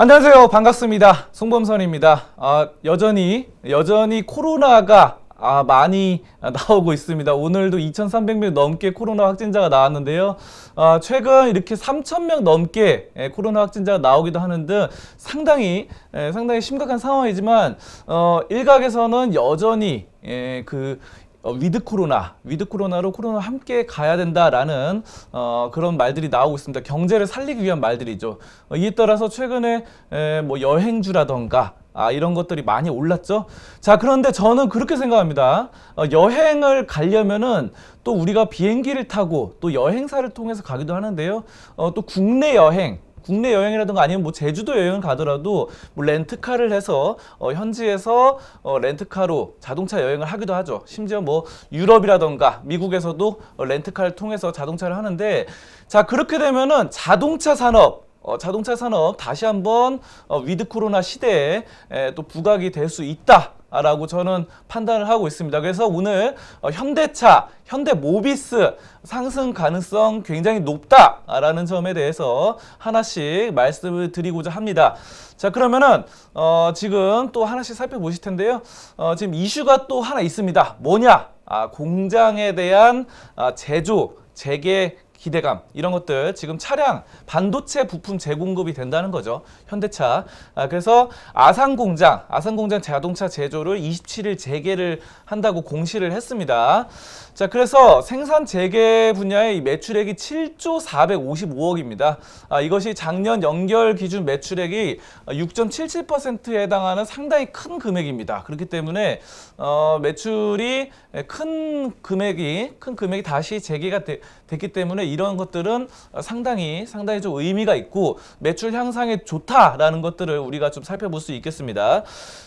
안녕하세요. 반갑습니다. 송범선입니다. 아, 여전히 여전히 코로나가 아, 많이 나오고 있습니다. 오늘도 2,300명 넘게 코로나 확진자가 나왔는데요. 아, 최근 이렇게 3,000명 넘게 예, 코로나 확진자가 나오기도 하는 등 상당히 예, 상당히 심각한 상황이지만 어, 일각에서는 여전히 예, 그 어, 위드 코로나, 위드 코로나로 코로나 함께 가야 된다라는 어, 그런 말들이 나오고 있습니다. 경제를 살리기 위한 말들이죠. 어, 이에 따라서 최근에 에, 뭐 여행주라던가 아, 이런 것들이 많이 올랐죠. 자, 그런데 저는 그렇게 생각합니다. 어, 여행을 가려면은 또 우리가 비행기를 타고 또 여행사를 통해서 가기도 하는데요. 어, 또 국내 여행, 국내 여행이라든가 아니면 뭐 제주도 여행을 가더라도 뭐 렌트카를 해서 어, 현지에서 어, 렌트카로 자동차 여행을 하기도 하죠. 심지어 뭐 유럽이라든가 미국에서도 어, 렌트카를 통해서 자동차를 하는데 자 그렇게 되면은 자동차 산업 어, 자동차 산업 다시 한번 어, 위드 코로나 시대에 에, 또 부각이 될 수 있다. 라고 저는 판단을 하고 있습니다. 그래서 오늘 어, 현대차, 현대모비스 상승 가능성 굉장히 높다라는 점에 대해서 하나씩 말씀을 드리고자 합니다. 자 그러면은 어, 지금 또 하나씩 살펴보실 텐데요. 어, 지금 이슈가 또 하나 있습니다. 뭐냐? 아, 공장에 대한 아, 제조, 재개 기대감 이런 것들 지금 차량 반도체 부품 재공급이 된다는 거죠 현대차. 아, 그래서 아산 공장 아산 공장 자동차 제조를 27일 재개를 한다고 공시를 했습니다. 자 그래서 생산 재개 분야의 이 매출액이 7조 455억입니다. 아, 이것이 작년 연결 기준 매출액이 6.77%에 해당하는 상당히 큰 금액입니다. 그렇기 때문에 어, 매출이 큰 금액이 큰 금액이 다시 재개가 되, 됐기 때문에 이런 것들은 상당히 상당히 좀 의미가 있고 매출 향상에 좋다라는 것들을 우리가 좀 살펴볼 수 있겠습니다.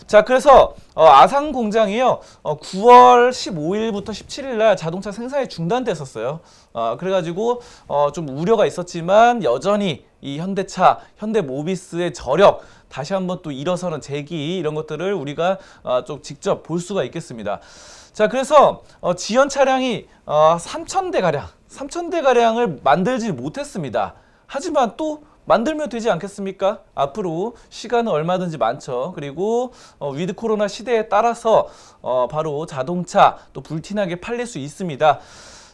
자, 그래서 어, 아산 공장이요 어, 9월 15일부터 17일 날 자동차 생산이 중단됐었어요. 어, 그래가지고 어, 좀 우려가 있었지만 여전히 이 현대차, 현대모비스의 저력 다시 한번 또 일어서는 재기 이런 것들을 우리가 어, 좀 직접 볼 수가 있겠습니다. 자, 그래서 어, 지연 차량이 어, 3,000대 가량, 3,000대 가량을 만들지 못했습니다. 하지만 또 만들면 되지 않겠습니까? 앞으로 시간은 얼마든지 많죠. 그리고 어, 위드 코로나 시대에 따라서 어, 바로 자동차 또 불티나게 팔릴 수 있습니다.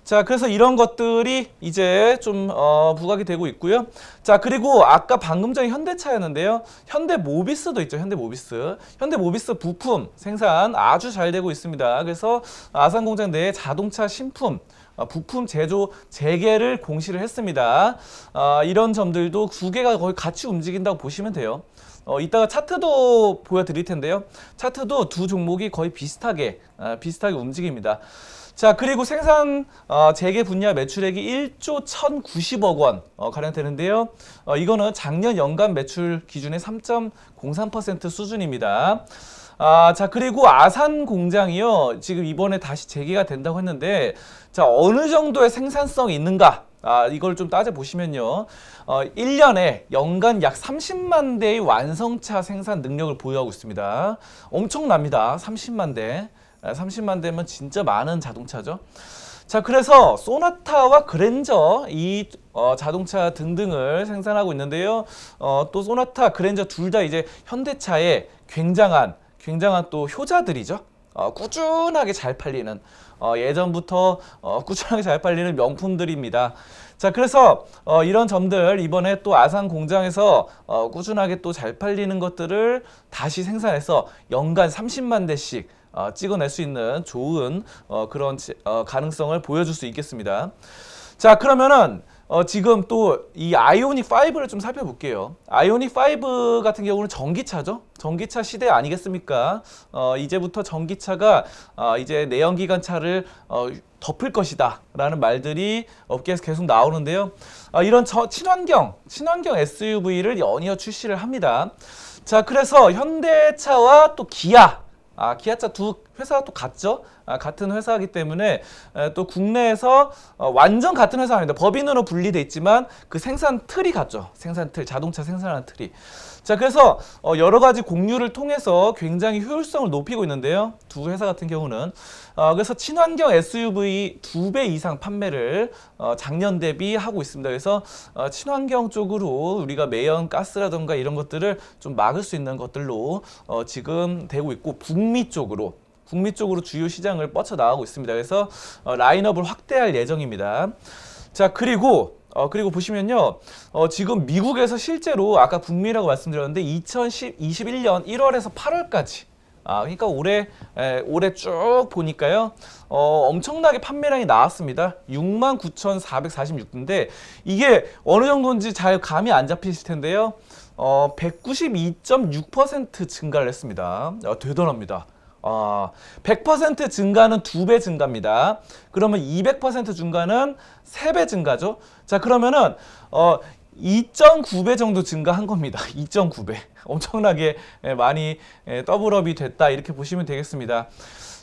자, 그래서 이런 것들이 이제 좀 어, 부각이 되고 있고요. 자, 그리고 아까 방금 전에 현대차였는데요. 현대 모비스도 있죠. 현대 모비스. 현대 모비스 부품 생산 아주 잘 되고 있습니다. 그래서 아산 공장 내에 자동차 신품 어, 부품 제조 재개를 공시를 했습니다. 아, 이런 점들도 두 개가 거의 같이 움직인다고 보시면 돼요. 어, 이따가 차트도 보여드릴 텐데요. 차트도 두 종목이 거의 비슷하게 아, 비슷하게 움직입니다. 자 그리고 생산 어, 재개 분야 매출액이 1조 1,090억 원 어, 가량 되는데요. 어, 이거는 작년 연간 매출 기준의 3.03% 수준입니다. 아, 자, 그리고 아산 공장이요. 지금 이번에 다시 재개가 된다고 했는데, 자, 어느 정도의 생산성이 있는가? 아, 이걸 좀 따져보시면요. 어, 1년에 연간 약 30만 대의 완성차 생산 능력을 보유하고 있습니다. 엄청납니다. 30만 대. 아, 30만 대면 진짜 많은 자동차죠. 자, 그래서 소나타와 그랜저 이 어, 자동차 등등을 생산하고 있는데요. 어, 또 소나타, 그랜저 둘 다 이제 현대차의 굉장한 굉장한 또 효자들이죠. 어, 꾸준하게 잘 팔리는 어, 예전부터 어, 꾸준하게 잘 팔리는 명품들입니다. 자, 그래서 어, 이런 점들 이번에 또 아산 공장에서 어, 꾸준하게 또 잘 팔리는 것들을 다시 생산해서 연간 30만 대씩 어, 찍어낼 수 있는 좋은 어, 그런 지- 어, 가능성을 보여줄 수 있겠습니다. 자, 그러면은 어, 지금 또 이 아이오닉 5를 좀 살펴볼게요. 아이오닉 5 같은 경우는 전기차죠. 전기차 시대 아니겠습니까? 어, 이제부터 전기차가 어, 이제 내연기관차를 어, 덮을 것이다라는 말들이 업계에서 계속 나오는데요. 어, 이런 저, 친환경, 친환경 SUV를 연이어 출시를 합니다. 자, 그래서 현대차와 또 기아, 아, 기아차 두 회사가 또 같죠. 아, 같은 회사이기 때문에 에, 또 국내에서 어, 완전 같은 회사 아닙니다. 법인으로 분리돼 있지만 그 생산 틀이 같죠. 생산 틀, 자동차 생산하는 틀이. 자, 그래서 어, 여러 가지 공유를 통해서 굉장히 효율성을 높이고 있는데요. 두 회사 같은 경우는 어, 그래서 친환경 SUV 두 배 이상 판매를 어, 작년 대비 하고 있습니다. 그래서 어, 친환경 쪽으로 우리가 매연 가스라든가 이런 것들을 좀 막을 수 있는 것들로 어, 지금 되고 있고 북미 쪽으로 북미 쪽으로 주요 시장을 뻗쳐 나가고 있습니다. 그래서 어, 라인업을 확대할 예정입니다. 자 그리고 어 그리고 보시면요. 어 지금 미국에서 실제로 아까 북미라고 말씀드렸는데 2021년 1월에서 8월까지 아 그러니까 올해 에, 올해 쭉 보니까요. 어 엄청나게 판매량이 나왔습니다. 69,446인데 이게 어느 정도인지 잘 감이 안 잡히실 텐데요. 어 192.6% 증가를 했습니다. 어, 대단합니다 아, 100% 증가는 두 배 증가입니다. 그러면 200% 증가는 세 배 증가죠. 자, 그러면은 어 2.9배 정도 증가한 겁니다. 2.9배. 엄청나게 예, 많이 예, 더블업이 됐다 이렇게 보시면 되겠습니다.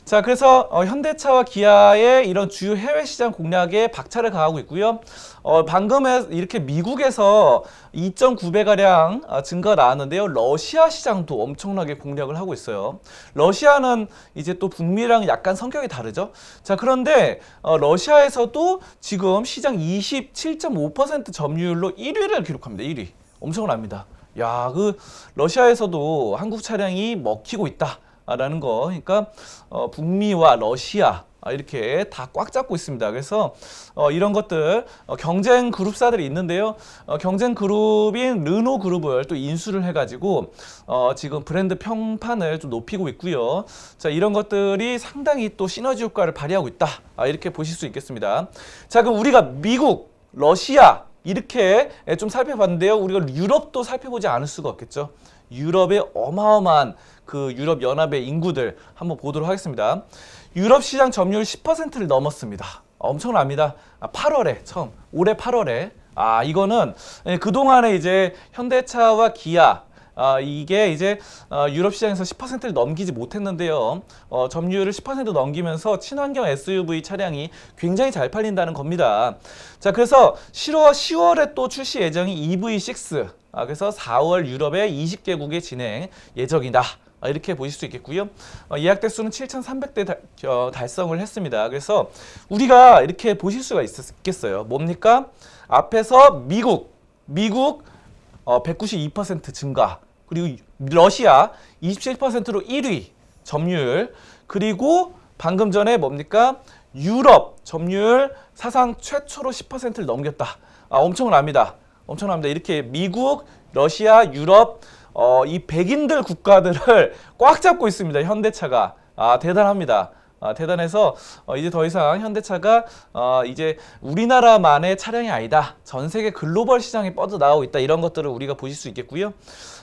자, 그래서 어, 현대차와 기아의 이런 주요 해외 시장 공략에 박차를 가하고 있고요. 어, 방금 에 이렇게 미국에서 2.9배 가량 어, 증가가 나왔는데요. 러시아 시장도 엄청나게 공략을 하고 있어요. 러시아는 이제 또 북미랑 약간 성격이 다르죠. 자, 그런데 어, 러시아에서도 지금 시장 27.5% 점유율로 1위를 기록합니다. 1위. 엄청납니다. 야, 그 러시아에서도 한국 차량이 먹히고 있다. 라는 거. 그러니까 어, 북미와 러시아 아, 이렇게 다 꽉 잡고 있습니다. 그래서 어, 이런 것들 어, 경쟁 그룹사들이 있는데요. 어, 경쟁 그룹인 르노 그룹을 또 인수를 해가지고 어, 지금 브랜드 평판을 좀 높이고 있고요. 자 이런 것들이 상당히 또 시너지 효과를 발휘하고 있다. 아, 이렇게 보실 수 있겠습니다. 자 그럼 우리가 미국, 러시아 이렇게 좀 살펴봤는데요. 우리가 유럽도 살펴보지 않을 수가 없겠죠. 유럽의 어마어마한 그 유럽 연합의 인구들 한번 보도록 하겠습니다. 유럽 시장 점유율 10%를 넘었습니다. 엄청납니다. 8월에 처음 올해 8월에 아 이거는 그 동안에 이제 현대차와 기아 아, 이게 이제 어, 유럽 시장에서 10%를 넘기지 못했는데요. 어, 점유율을 10% 넘기면서 친환경 SUV 차량이 굉장히 잘 팔린다는 겁니다. 자, 그래서 10월, 10월에 또 출시 예정이 EV6. 아, 그래서 4월 유럽의 20개국에 진행 예정이다. 아, 이렇게 보실 수 있겠고요. 어, 예약 대수는 7,300대 달, 어, 달성을 했습니다. 그래서 우리가 이렇게 보실 수가 있겠어요. 뭡니까? 앞에서 미국, 미국 어, 192% 증가. 그리고 러시아 27%로 1위 점유율. 그리고 방금 전에 뭡니까? 유럽 점유율 사상 최초로 10%를 넘겼다. 아, 엄청납니다. 엄청납니다. 이렇게 미국, 러시아, 유럽 어, 이 백인들 국가들을 꽉 잡고 있습니다. 현대차가. 아, 대단합니다. 아, 대단해서 어, 이제 더 이상 현대차가 어, 이제 우리나라만의 차량이 아니다. 전 세계 글로벌 시장에 뻗어 나오고 있다. 이런 것들을 우리가 보실 수 있겠고요.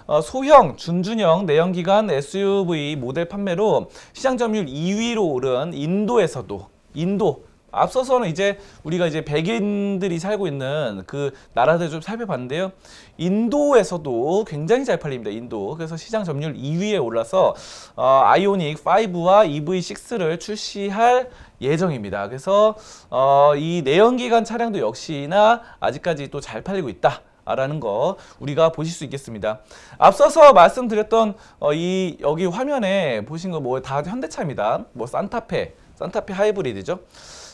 어, 소형, 준준형, 내연기관 SUV 모델 판매로 시장 점유율 2위로 오른 인도에서도 인도 앞서서는 이제 우리가 이제 백인들이 살고 있는 그 나라들 좀 살펴봤는데요. 인도에서도 굉장히 잘 팔립니다. 인도. 그래서 시장 점유율 2위에 올라서 어, 아이오닉 5와 EV6를 출시할 예정입니다. 그래서 어, 이 내연기관 차량도 역시나 아직까지 또 잘 팔리고 있다. 라는 거 우리가 보실 수 있겠습니다. 앞서서 말씀드렸던 어, 이 여기 화면에 보신 거 뭐 다 현대차입니다. 뭐 산타페, 산타페 하이브리드죠.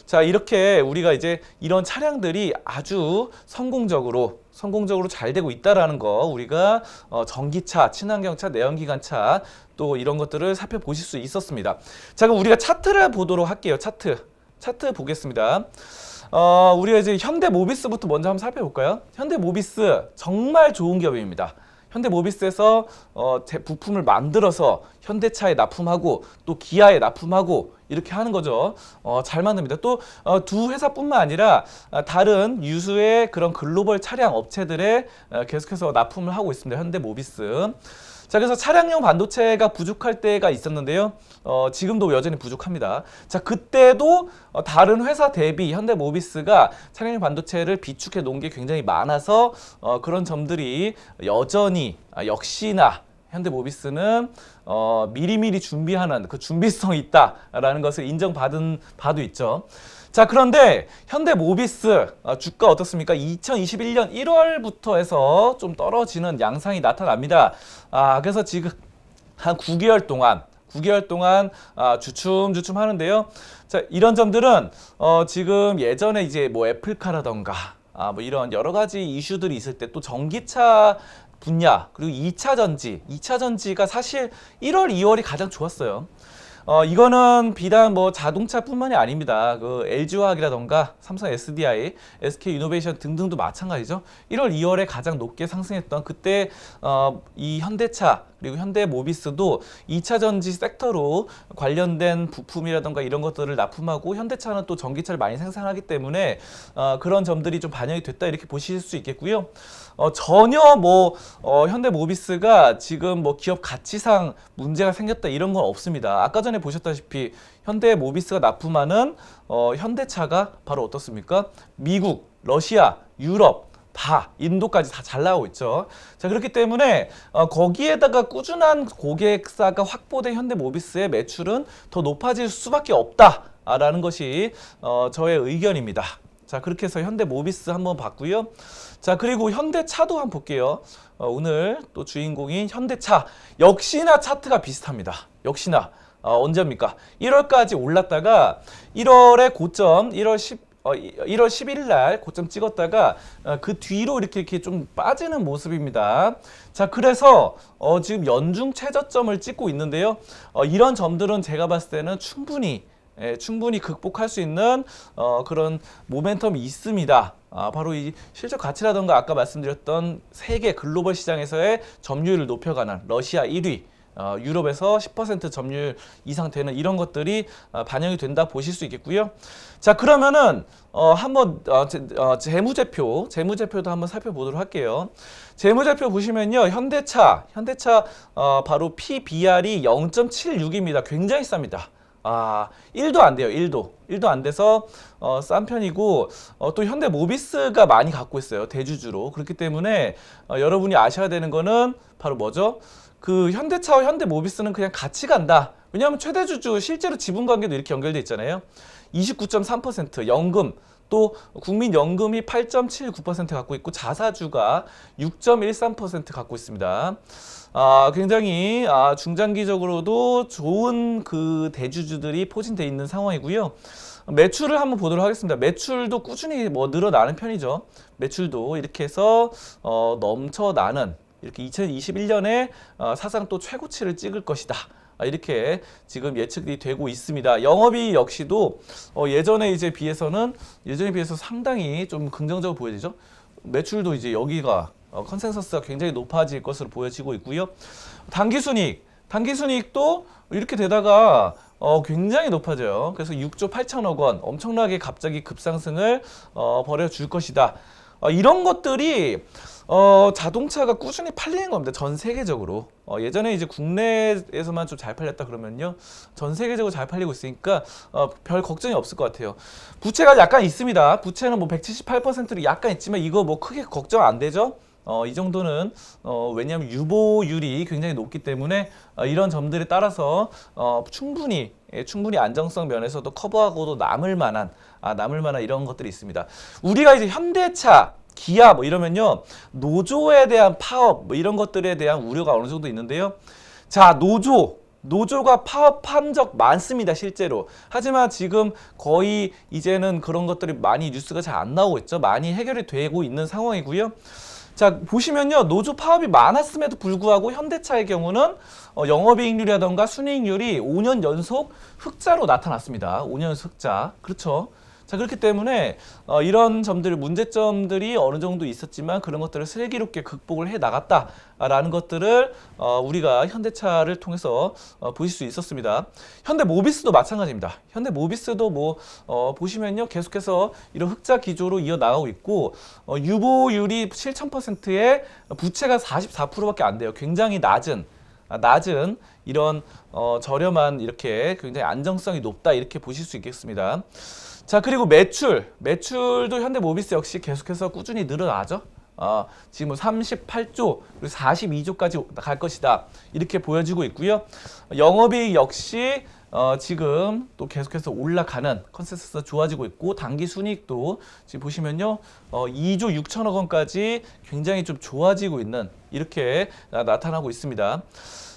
자, 이렇게 우리가 이제 이런 차량들이 아주 성공적으로 성공적으로 잘 되고 있다라는 거 우리가 어, 전기차, 친환경차, 내연기관차 또 이런 것들을 살펴보실 수 있었습니다. 자, 그럼 우리가 차트를 보도록 할게요. 차트. 차트 보겠습니다. 어, 우리가 이제 현대 모비스부터 먼저 한번 살펴볼까요? 현대 모비스 정말 좋은 기업입니다. 현대모비스에서 어, 제 부품을 만들어서 현대차에 납품하고 또 기아에 납품하고 이렇게 하는 거죠. 어, 잘 만듭니다. 또두 어, 회사뿐만 아니라 어, 다른 유수의 그런 글로벌 차량 업체들에 어, 계속해서 납품을 하고 있습니다. 현대모비스. 자, 그래서 차량용 반도체가 부족할 때가 있었는데요. 어, 지금도 여전히 부족합니다. 자, 그때도 어, 다른 회사 대비 현대모비스가 차량용 반도체를 비축해 놓은 게 굉장히 많아서 어, 그런 점들이 여전히 아, 역시나 현대모비스는 어, 미리미리 준비하는 그 준비성이 있다라는 것을 인정받은 바도 있죠. 자 그런데 현대 모비스 어, 주가 어떻습니까? 2021년 1월부터 해서 좀 떨어지는 양상이 나타납니다. 아 그래서 지금 한 9개월 동안 9개월 동안 아, 주춤주춤 하는데요. 자, 이런 점들은 어, 지금 예전에 이제 뭐 애플카라던가 아, 뭐 이런 여러 가지 이슈들이 있을 때 또 전기차 분야 그리고 2차 전지, 2차 전지가 사실 1월, 2월이 가장 좋았어요. 어, 이거는 비단 뭐 자동차뿐만이 아닙니다. 그 LG화학이라던가 삼성 SDI, SK 이노베이션 등등도 마찬가지죠. 1월, 2월에 가장 높게 상승했던 그때 어, 이 현대차 그리고 현대모비스도 2차 전지 섹터로 관련된 부품이라던가 이런 것들을 납품하고 현대차는 또 전기차를 많이 생산하기 때문에 어, 그런 점들이 좀 반영이 됐다 이렇게 보실 수 있겠고요. 어, 전혀 뭐 어, 현대모비스가 지금 뭐 기업 가치상 문제가 생겼다 이런 건 없습니다. 아까 전에 보셨다시피 현대모비스가 납품하는 어, 현대차가 바로 어떻습니까? 미국, 러시아, 유럽 다 인도까지 다 잘 나오고 있죠. 자 그렇기 때문에 어, 거기에다가 꾸준한 고객사가 확보된 현대모비스의 매출은 더 높아질 수밖에 없다라는 것이 어, 저의 의견입니다. 자 그렇게 해서 현대모비스 한번 봤고요. 자 그리고 현대차도 한번 볼게요. 어, 오늘 또 주인공인 현대차 역시나 차트가 비슷합니다. 역시나 어, 언제입니까? 1월까지 올랐다가 1월의 고점 1월 10 어, 1월 11일 날 고점 찍었다가 어, 그 뒤로 이렇게 이렇게 좀 빠지는 모습입니다. 자, 그래서 어, 지금 연중 최저점을 찍고 있는데요. 어, 이런 점들은 제가 봤을 때는 충분히 예, 충분히 극복할 수 있는 어, 그런 모멘텀이 있습니다. 아, 바로 이 실적 가치라던가 아까 말씀드렸던 세계 글로벌 시장에서의 점유율을 높여가는 러시아 1위, 어, 유럽에서 10% 점유율 이상 되는 이런 것들이 어, 반영이 된다 보실 수 있겠고요. 자 그러면은 어, 한번 어, 제, 어, 재무제표, 재무제표도 한번 살펴보도록 할게요. 재무제표 보시면요, 현대차, 현대차 어, 바로 PBR이 0.76입니다. 굉장히 쌉니다. 아, 1도 안 돼요. 1도. 1도 안 돼서 어, 싼 편이고 어, 또 현대 모비스가 많이 갖고 있어요. 대주주로. 그렇기 때문에 어, 여러분이 아셔야 되는 거는 바로 뭐죠? 그 현대차와 현대 모비스는 그냥 같이 간다. 왜냐하면 최대주주 실제로 지분 관계도 이렇게 연결돼 있잖아요. 29.3% 연금 또 국민연금이 8.79% 갖고 있고 자사주가 6.13% 갖고 있습니다. 아, 굉장히 아, 중장기적으로도 좋은 그 대주주들이 포진돼 있는 상황이고요. 매출을 한번 보도록 하겠습니다. 매출도 꾸준히 뭐 늘어나는 편이죠. 매출도 이렇게 해서 어, 넘쳐나는 이렇게 2021년에 어, 사상 또 최고치를 찍을 것이다. 아, 이렇게 지금 예측이 되고 있습니다. 영업이 역시도 어, 예전에 이제 비해서는 예전에 비해서 상당히 좀 긍정적으로 보여지죠. 매출도 이제 여기가 어, 컨센서스가 굉장히 높아질 것으로 보여지고 있고요. 단기순이익, 단기순이익도 이렇게 되다가 어, 굉장히 높아져요. 그래서 6조 8천억 원 엄청나게 갑자기 급상승을 어, 벌여줄 것이다. 어, 이런 것들이 어, 자동차가 꾸준히 팔리는 겁니다. 전 세계적으로. 어, 예전에 이제 국내에서만 좀 잘 팔렸다 그러면요. 전 세계적으로 잘 팔리고 있으니까 어, 별 걱정이 없을 것 같아요. 부채가 약간 있습니다. 부채는 뭐 178%로 약간 있지만 이거 뭐 크게 걱정 안 되죠? 어, 이 정도는 어, 왜냐하면 유보율이 굉장히 높기 때문에 어, 이런 점들에 따라서 어, 충분히 예, 충분히 안정성 면에서도 커버하고도 남을 만한 아, 남을 만한 이런 것들이 있습니다. 우리가 이제 현대차 기아 뭐 이러면요 노조에 대한 파업 뭐 이런 것들에 대한 우려가 어느 정도 있는데요. 자 노조 노조가 파업한 적 많습니다 실제로 하지만 지금 거의 이제는 그런 것들이 많이 뉴스가 잘 안 나오고 있죠 많이 해결이 되고 있는 상황이고요 자 보시면요. 노조 파업이 많았음에도 불구하고 현대차의 경우는 어, 영업이익률이라던가 순이익률이 5년 연속 흑자로 나타났습니다. 5년 연속 흑자. 그렇죠 자 그렇기 때문에 어, 이런 점들 문제점들이 어느 정도 있었지만 그런 것들을 슬기롭게 극복을 해 나갔다라는 것들을 어, 우리가 현대차를 통해서 어, 보실 수 있었습니다. 현대 모비스도 마찬가지입니다. 현대 모비스도 뭐 어, 보시면요 계속해서 이런 흑자 기조로 이어 나가고 있고 어, 유보율이 7,000%에 부채가 44%밖에 안 돼요. 굉장히 낮은 아, 낮은 이런 어, 저렴한 이렇게 굉장히 안정성이 높다 이렇게 보실 수 있겠습니다. 자 그리고 매출 매출도 현대모비스 역시 계속해서 꾸준히 늘어나죠. 어, 지금 38조 그리고 42조까지 갈 것이다 이렇게 보여지고 있고요. 영업이익 역시 어, 지금 또 계속해서 올라가는 컨센서스가 좋아지고 있고 단기 순이익도 지금 보시면요 어, 2조 6천억 원까지 굉장히 좀 좋아지고 있는 이렇게 나, 나타나고 있습니다.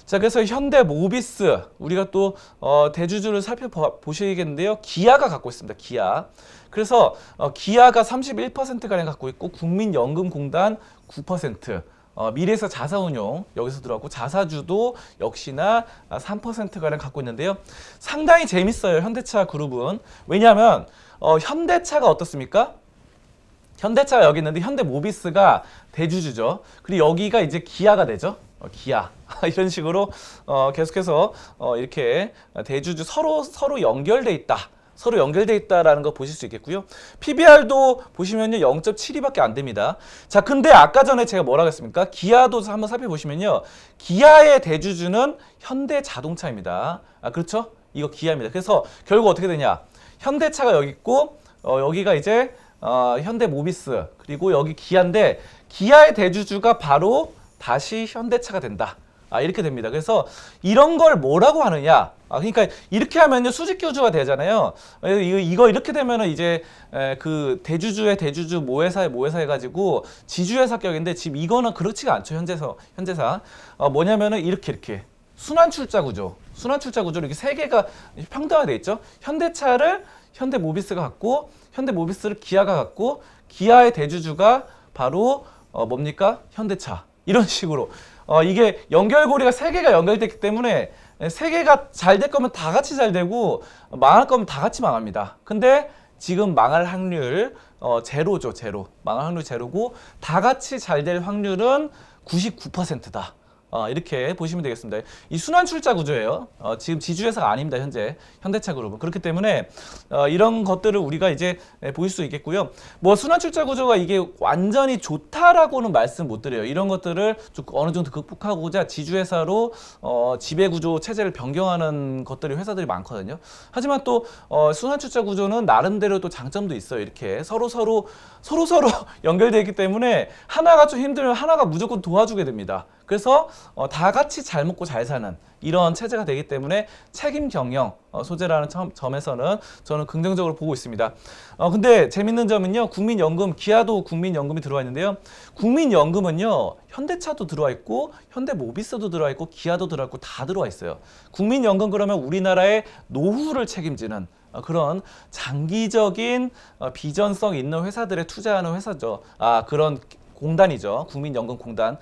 자 그래서 현대 모비스 우리가 또 어, 대주주를 살펴보시겠는데요. 기아가 갖고 있습니다 기아. 그래서 어, 기아가 31% 가량 갖고 있고 국민연금공단 9% 어, 미래에서 자사운용 여기서 들어갔고 자사주도 역시나 3% 가량 갖고 있는데요 상당히 재밌어요 현대차 그룹은 왜냐하면 어, 현대차가 어떻습니까? 현대차가 여기 있는데 현대모비스가 대주주죠. 그리고 여기가 이제 기아가 되죠. 어, 기아 이런 식으로 어, 계속해서 어, 이렇게 대주주 서로 서로 연결돼 있다. 서로 연결돼 있다라는 거 보실 수 있겠고요. PBR도 보시면요 0.72밖에 안 됩니다. 자, 근데 아까 전에 제가 뭐라고 했습니까? 기아도 한번 살펴보시면요. 기아의 대주주는 현대자동차입니다. 아, 그렇죠? 이거 기아입니다. 그래서 결국 어떻게 되냐? 현대차가 여기 있고 어, 여기가 이제 어, 현대모비스 그리고 여기 기아인데 기아의 대주주가 바로 다시 현대차가 된다. 아, 이렇게 됩니다. 그래서 이런 걸 뭐라고 하느냐? 아, 그러니까 이렇게 하면요 수직 교주가 되잖아요. 어, 이거, 이렇게 되면은 이제 에, 그 대주주의 대주주 모회사의 모회사 해가지고 지주회사격인데 지금 이거는 그렇지가 않죠 현재서 현재사. 어, 뭐냐면은 이렇게 이렇게. 순환 출자 구조, 순환 출자 구조로 이렇게 세 개가 평등화돼 있죠. 현대차를 현대 모비스가 갖고 현대 모비스를 기아가 갖고 기아의 대주주가 바로 어, 뭡니까? 현대차. 이런 식으로. 어, 이게 연결고리가 세 개가 연결됐기 때문에 세 개가 잘 될 거면 다 같이 잘 되고 망할 거면 다 같이 망합니다. 근데 지금 망할 확률 어, 제로죠 제로 망할 확률 제로고 다 같이 잘 될 확률은 99%다. 어, 이렇게 보시면 되겠습니다. 이 순환 출자 구조예요. 어, 지금 지주회사가 아닙니다. 현재 현대차 그룹은 그렇기 때문에 어, 이런 것들을 우리가 이제 예, 보일 수 있겠고요. 뭐 순환 출자 구조가 이게 완전히 좋다라고는 말씀 못 드려요. 이런 것들을 좀 어느 정도 극복하고자 지주회사로 어, 지배 구조 체제를 변경하는 것들이 회사들이 많거든요. 하지만 또 어, 순환 출자 구조는 나름대로 또 장점도 있어요. 이렇게 서로 서로 서로 서로 연결되어 있기 때문에 하나가 좀 힘들면 하나가 무조건 도와주게 됩니다. 그래서 어, 다 같이 잘 먹고 잘 사는 이런 체제가 되기 때문에 책임 경영 어, 소재라는 점, 점에서는 저는 긍정적으로 보고 있습니다. 어, 근데 재밌는 점은요, 국민연금, 기아도 국민연금이 들어와 있는데요. 국민연금은요, 현대차도 들어와 있고, 현대모비스도 들어와 있고, 기아도 들어와 있고, 다 들어와 있어요. 국민연금 그러면 우리나라의 노후를 책임지는 어, 그런 장기적인 어, 비전성 있는 회사들에 투자하는 회사죠. 아, 그런 공단이죠. 국민연금공단.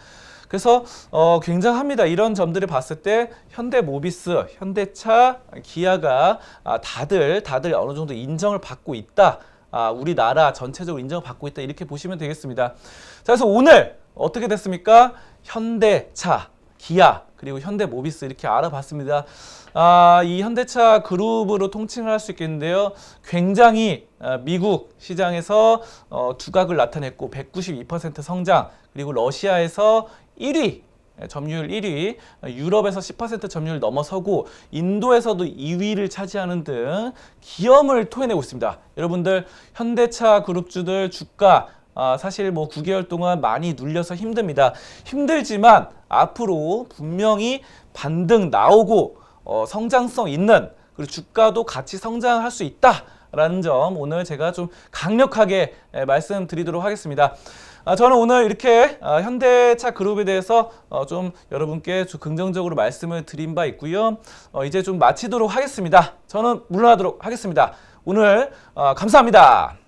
그래서 어, 굉장합니다. 이런 점들을 봤을 때 현대 모비스, 현대차, 기아가 아, 다들 다들 어느 정도 인정을 받고 있다. 아, 우리나라 전체적으로 인정을 받고 있다. 이렇게 보시면 되겠습니다. 자, 그래서 오늘 어떻게 됐습니까? 현대차, 기아, 그리고 현대모비스 이렇게 알아봤습니다. 아, 이 현대차 그룹으로 통칭을 할 수 있겠는데요. 굉장히 아, 미국 시장에서 어, 두각을 나타냈고 192% 성장 그리고 러시아에서 1위 점유율 1위, 유럽에서 10% 점유율 넘어서고 인도에서도 2위를 차지하는 등 기염을 토해내고 있습니다. 여러분들 현대차 그룹주들 주가 아, 사실 뭐 9개월 동안 많이 눌려서 힘듭니다. 힘들지만 앞으로 분명히 반등 나오고 어, 성장성 있는 그리고 주가도 같이 성장할 수 있다 라는 점 오늘 제가 좀 강력하게 예, 말씀드리도록 하겠습니다. 아, 저는 오늘 이렇게 아, 현대차 그룹에 대해서 어, 좀 여러분께 좀 긍정적으로 말씀을 드린 바 있고요. 어, 이제 좀 마치도록 하겠습니다. 저는 물러나도록 하겠습니다. 오늘 어, 감사합니다.